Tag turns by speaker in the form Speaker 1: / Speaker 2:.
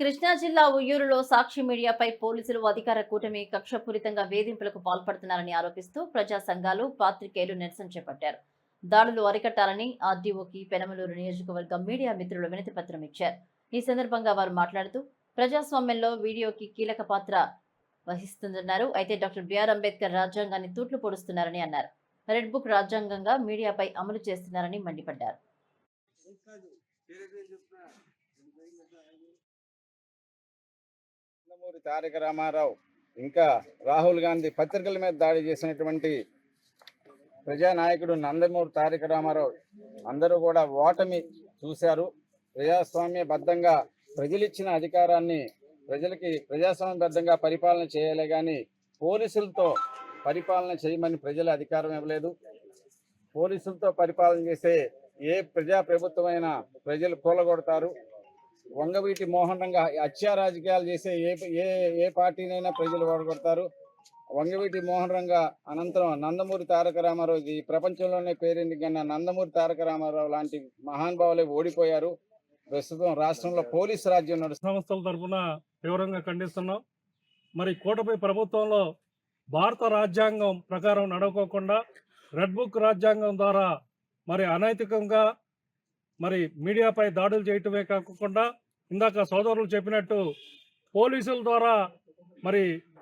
Speaker 1: కృష్ణా జిల్లా ఉయ్యూరులో సాక్షి మీడియాపై పోలీసులు అధికార కూటమి కక్షపూరితంగా వేధింపులకు పాల్పడుతున్నారని ఆరోపిస్తూ ప్రజా సంఘాలు పాత్రికేయులు నిరసన చేపట్టారు. దాడులు అరికట్టాలని ఆర్డీఓకి పెనమలూరు నియోజకవర్గం మీడియా మిత్రులు వినతి పత్రం ఇచ్చారు. ఈ సందర్భంగా వారు మాట్లాడుతూ ప్రజాస్వామ్యంలో వీడియోకి కీలక పాత్ర వహిస్తుందన్నారు. అయితే డాక్టర్ బిఆర్ అంబేద్కర్ రాజ్యాంగాన్ని తూట్లు పొడుస్తున్నారని అన్నారు. రెడ్ బుక్ రాజ్యాంగంగా మీడియాపై అమలు చేస్తున్నారని మండిపడ్డారు.
Speaker 2: నందమూరి తారక రామారావు ఇంకా రాహుల్ గాంధీ పత్రికల మీద దాడి చేసినటువంటి ప్రజానాయకుడు నందమూరి తారక రామారావు అందరూ కూడా ఓటమి చూశారు. ప్రజాస్వామ్యబద్ధంగా ప్రజలిచ్చిన అధికారాన్ని ప్రజలకి ప్రజాస్వామ్యబద్ధంగా పరిపాలన చేయాలి కానీ పోలీసులతో పరిపాలన చేయమని ప్రజల అధికారం ఇవ్వలేదు. పోలీసులతో పరిపాలన చేసే ఏ ప్రజా ప్రభుత్వమైనా ప్రజలు కూలగొడతారు. వంగవీటి మోహన్ రంగ హత్యా రాజకీయాలు చేసే ఏ ఏ ఏ పార్టీనైనా ప్రజలు వాడగొడతారు వంగవీటి మోహన్ రంగ అనంతరం నందమూరి తారక రామారావు ఈ ప్రపంచంలోనే పేరెందుకన్న నందమూరి తారక రామారావు లాంటి మహానుభావులే ఓడిపోయారు. ప్రస్తుతం రాష్ట్రంలో పోలీస్ రాజ్యం నడుస్తుంది
Speaker 3: సంస్థల తరఫున తీవ్రంగా ఖండిస్తున్నాం. మరి కూటమి ప్రభుత్వంలో భారత రాజ్యాంగం ప్రకారం నడవకోకుండా రెడ్ బుక్ రాజ్యాంగం ద్వారా మరి అనైతికంగా మరి మీడియాపై దాడులు చేయటమే కాకుండా ఇందాక సోదరులు చెప్పినట్టు పోలీసుల ద్వారా మరి